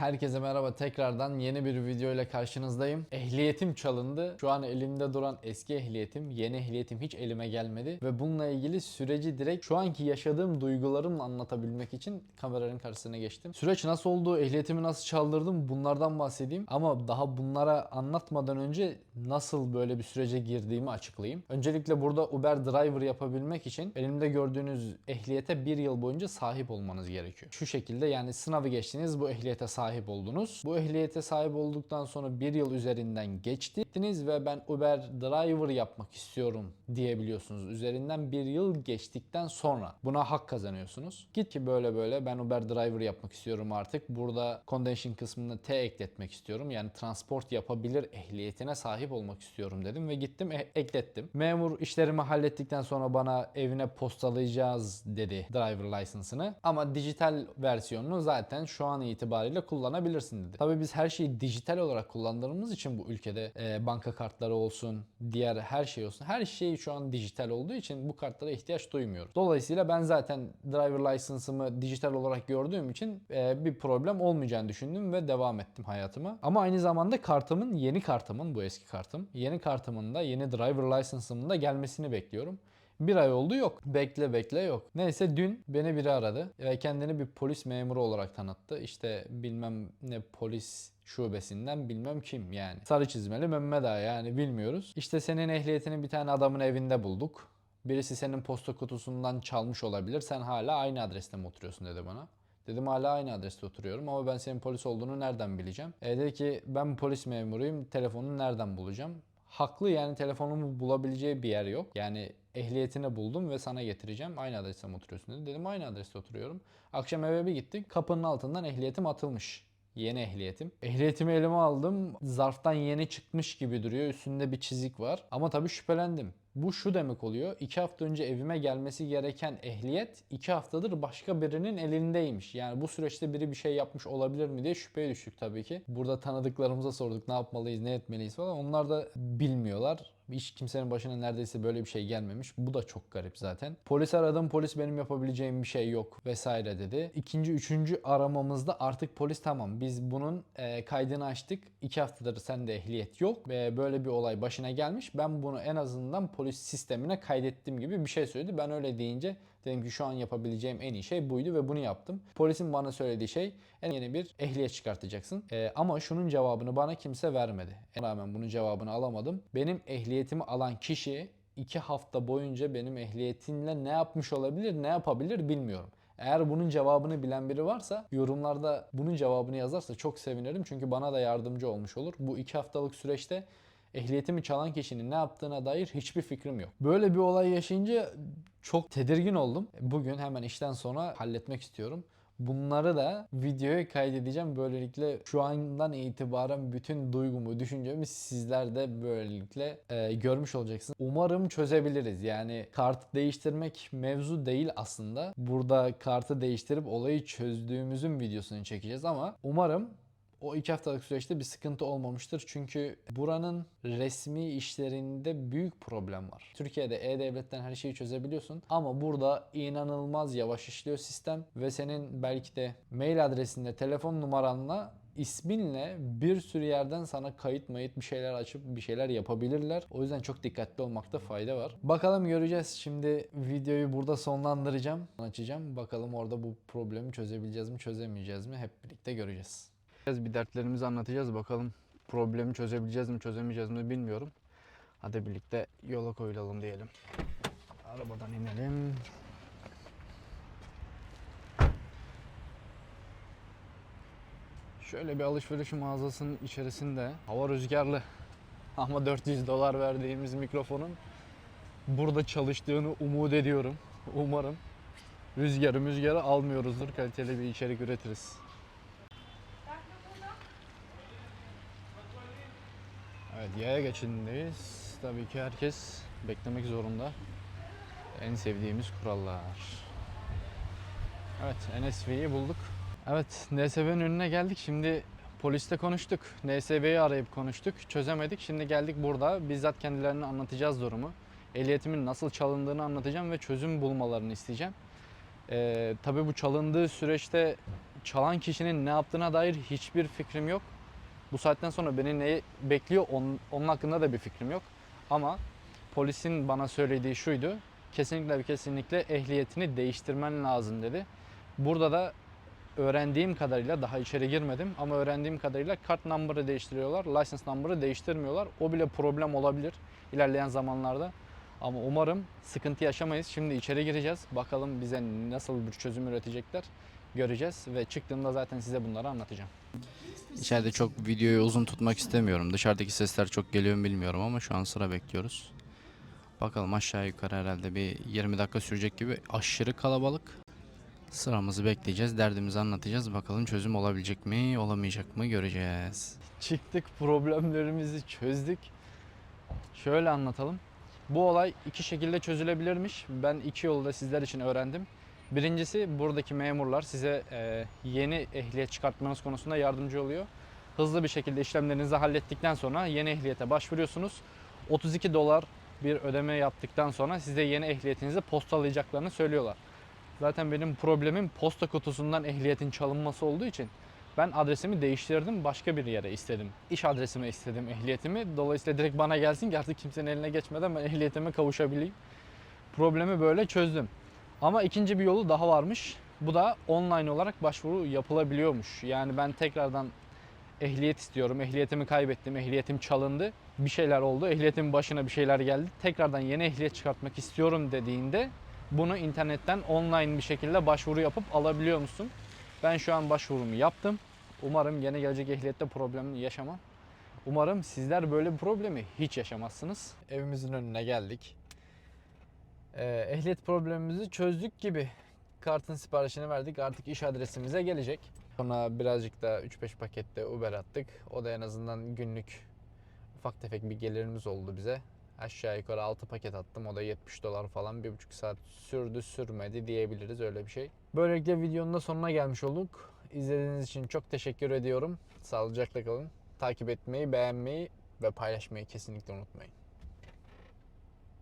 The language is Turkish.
Herkese merhaba tekrardan yeni bir video ile karşınızdayım. Ehliyetim çalındı. Şu an elimde duran eski ehliyetim, yeni ehliyetim hiç elime gelmedi. Ve bununla ilgili süreci direkt şu anki yaşadığım duygularımla anlatabilmek için kameranın karşısına geçtim. Süreç nasıl oldu, ehliyetimi nasıl çaldırdım bunlardan bahsedeyim. Ama daha bunlara anlatmadan önce nasıl böyle bir sürece girdiğimi açıklayayım. Öncelikle burada Uber Driver yapabilmek için elimde gördüğünüz ehliyete bir yıl boyunca sahip olmanız gerekiyor. Şu şekilde yani sınavı geçtiniz bu ehliyete sahip oldunuz. Bu ehliyete sahip olduktan sonra bir yıl üzerinden geçtiniz ve ben Uber Driver yapmak istiyorum diyebiliyorsunuz. Üzerinden bir yıl geçtikten sonra buna hak kazanıyorsunuz. Git ki böyle böyle ben Uber Driver yapmak istiyorum artık. Burada condition kısmına T ekletmek istiyorum. Yani transport yapabilir ehliyetine sahip olmak istiyorum dedim ve gittim e- eklettim. Memur işlerimi hallettikten sonra bana evine postalayacağız dedi driver license'ını. Ama dijital versiyonunu zaten şu an itibariyle kullanabilirsin dedi. Tabii biz her şeyi dijital olarak kullandığımız için bu ülkede e, banka kartları olsun, diğer her şey olsun. Her şey şu an dijital olduğu için bu kartlara ihtiyaç duymuyoruz. Dolayısıyla ben zaten driver license'ımı dijital olarak gördüğüm için e, bir problem olmayacağını düşündüm ve devam ettim hayatıma. Ama aynı zamanda kartımın, yeni kartımın, bu eski kartım, yeni kartımın da yeni driver license'ımın da gelmesini bekliyorum. Bir ay oldu yok. Bekle bekle yok. Neyse dün beni biri aradı ve kendini bir polis memuru olarak tanıttı. İşte bilmem ne polis şubesinden bilmem kim yani. Sarı çizmeli Mehmet Ağa yani bilmiyoruz. İşte senin ehliyetini bir tane adamın evinde bulduk. Birisi senin posta kutusundan çalmış olabilir. Sen hala aynı adreste mi oturuyorsun dedi bana. Dedim hala aynı adreste oturuyorum ama ben senin polis olduğunu nereden bileceğim? E dedi ki ben polis memuruyum telefonunu nereden bulacağım? Haklı yani telefonumu bulabileceği bir yer yok. Yani ehliyetini buldum ve sana getireceğim. Aynı adreste mi oturuyorsun dedi. Dedim aynı adreste oturuyorum. Akşam eve bir gittik. Kapının altından ehliyetim atılmış. Yeni ehliyetim. Ehliyetimi elime aldım. Zarftan yeni çıkmış gibi duruyor. Üstünde bir çizik var. Ama tabii şüphelendim. Bu şu demek oluyor. 2 hafta önce evime gelmesi gereken ehliyet 2 haftadır başka birinin elindeymiş. Yani bu süreçte biri bir şey yapmış olabilir mi diye şüpheye düştük tabii ki. Burada tanıdıklarımıza sorduk ne yapmalıyız, ne etmeliyiz falan. Onlar da bilmiyorlar. Hiç kimsenin başına neredeyse böyle bir şey gelmemiş. Bu da çok garip zaten. Polis aradım. Polis benim yapabileceğim bir şey yok vesaire dedi. İkinci, üçüncü aramamızda artık polis tamam biz bunun e, kaydını açtık. İki haftadır sende ehliyet yok ve böyle bir olay başına gelmiş. Ben bunu en azından polis sistemine kaydettim gibi bir şey söyledi. Ben öyle deyince dedim ki şu an yapabileceğim en iyi şey buydu ve bunu yaptım. Polisin bana söylediği şey en yeni bir ehliyet çıkartacaksın. E, ama şunun cevabını bana kimse vermedi. En rağmen bunun cevabını alamadım. Benim ehliyetimi alan kişi 2 hafta boyunca benim ehliyetimle ne yapmış olabilir, ne yapabilir bilmiyorum. Eğer bunun cevabını bilen biri varsa yorumlarda bunun cevabını yazarsa çok sevinirim. Çünkü bana da yardımcı olmuş olur. Bu 2 haftalık süreçte ehliyetimi çalan kişinin ne yaptığına dair hiçbir fikrim yok. Böyle bir olay yaşayınca çok tedirgin oldum. Bugün hemen işten sonra halletmek istiyorum. Bunları da videoya kaydedeceğim. Böylelikle şu andan itibaren bütün duygumu, düşüncemi sizler de böylelikle e, görmüş olacaksınız. Umarım çözebiliriz. Yani kart değiştirmek mevzu değil aslında. Burada kartı değiştirip olayı çözdüğümüzün videosunu çekeceğiz ama umarım o iki haftalık süreçte bir sıkıntı olmamıştır. Çünkü buranın resmi işlerinde büyük problem var. Türkiye'de E-Devlet'ten her şeyi çözebiliyorsun ama burada inanılmaz yavaş işliyor sistem ve senin belki de mail adresinde, telefon numaranla isminle bir sürü yerden sana kayıt mayıt bir şeyler açıp bir şeyler yapabilirler. O yüzden çok dikkatli olmakta fayda var. Bakalım göreceğiz. Şimdi videoyu burada sonlandıracağım. Açacağım. Bakalım orada bu problemi çözebileceğiz mi çözemeyeceğiz mi hep birlikte göreceğiz. Bir dertlerimizi anlatacağız. Bakalım problemi çözebileceğiz mi çözemeyeceğiz mi bilmiyorum. Hadi birlikte yola koyulalım diyelim. Arabadan inelim. Şöyle bir alışveriş mağazasının içerisinde hava rüzgarlı ama 400 dolar verdiğimiz mikrofonun burada çalıştığını umut ediyorum. Umarım rüzgarı rüzgarı almıyoruzdur. Kaliteli bir içerik üretiriz. Evet yaya geçidindeyiz. Tabii ki herkes beklemek zorunda. En sevdiğimiz kurallar. Evet NSV'yi bulduk. Evet NSV'nin önüne geldik. Şimdi polisle konuştuk. NSV'yi arayıp konuştuk. Çözemedik. Şimdi geldik burada. Bizzat kendilerine anlatacağız durumu. Ehliyetimin nasıl çalındığını anlatacağım ve çözüm bulmalarını isteyeceğim. Ee, tabii bu çalındığı süreçte çalan kişinin ne yaptığına dair hiçbir fikrim yok. Bu saatten sonra beni ne bekliyor onun, onun hakkında da bir fikrim yok. Ama polisin bana söylediği şuydu. Kesinlikle ve kesinlikle ehliyetini değiştirmen lazım dedi. Burada da öğrendiğim kadarıyla daha içeri girmedim ama öğrendiğim kadarıyla kart number'ı değiştiriyorlar. License number'ı değiştirmiyorlar. O bile problem olabilir ilerleyen zamanlarda. Ama umarım sıkıntı yaşamayız. Şimdi içeri gireceğiz. Bakalım bize nasıl bir çözüm üretecekler. Göreceğiz ve çıktığımda zaten size bunları anlatacağım. İçeride çok videoyu uzun tutmak istemiyorum. Dışarıdaki sesler çok geliyor mu bilmiyorum ama şu an sıra bekliyoruz. Bakalım aşağı yukarı herhalde bir 20 dakika sürecek gibi aşırı kalabalık. Sıramızı bekleyeceğiz, derdimizi anlatacağız. Bakalım çözüm olabilecek mi, olamayacak mı göreceğiz. Çıktık, problemlerimizi çözdük. Şöyle anlatalım. Bu olay iki şekilde çözülebilirmiş. Ben iki yolu da sizler için öğrendim. Birincisi buradaki memurlar size e, yeni ehliyet çıkartmanız konusunda yardımcı oluyor. Hızlı bir şekilde işlemlerinizi hallettikten sonra yeni ehliyete başvuruyorsunuz. 32 dolar bir ödeme yaptıktan sonra size yeni ehliyetinizi postalayacaklarını söylüyorlar. Zaten benim problemim posta kutusundan ehliyetin çalınması olduğu için ben adresimi değiştirdim başka bir yere istedim. İş adresime istedim ehliyetimi. Dolayısıyla direkt bana gelsin ki artık kimsenin eline geçmeden ben ehliyetime kavuşabileyim. Problemi böyle çözdüm. Ama ikinci bir yolu daha varmış. Bu da online olarak başvuru yapılabiliyormuş. Yani ben tekrardan ehliyet istiyorum. Ehliyetimi kaybettim. Ehliyetim çalındı. Bir şeyler oldu. Ehliyetimin başına bir şeyler geldi. Tekrardan yeni ehliyet çıkartmak istiyorum dediğinde bunu internetten online bir şekilde başvuru yapıp alabiliyor musun? Ben şu an başvurumu yaptım. Umarım yine gelecek ehliyette problem yaşamam. Umarım sizler böyle bir problemi hiç yaşamazsınız. Evimizin önüne geldik. Ee, ehliyet problemimizi çözdük gibi. Kartın siparişini verdik. Artık iş adresimize gelecek. Sonra birazcık da 3-5 pakette Uber attık. O da en azından günlük ufak tefek bir gelirimiz oldu bize. Aşağı yukarı 6 paket attım. O da 70 dolar falan. 1,5 saat sürdü sürmedi diyebiliriz öyle bir şey. Böylelikle videonun da sonuna gelmiş olduk. İzlediğiniz için çok teşekkür ediyorum. Sağlıcakla kalın. Takip etmeyi, beğenmeyi ve paylaşmayı kesinlikle unutmayın.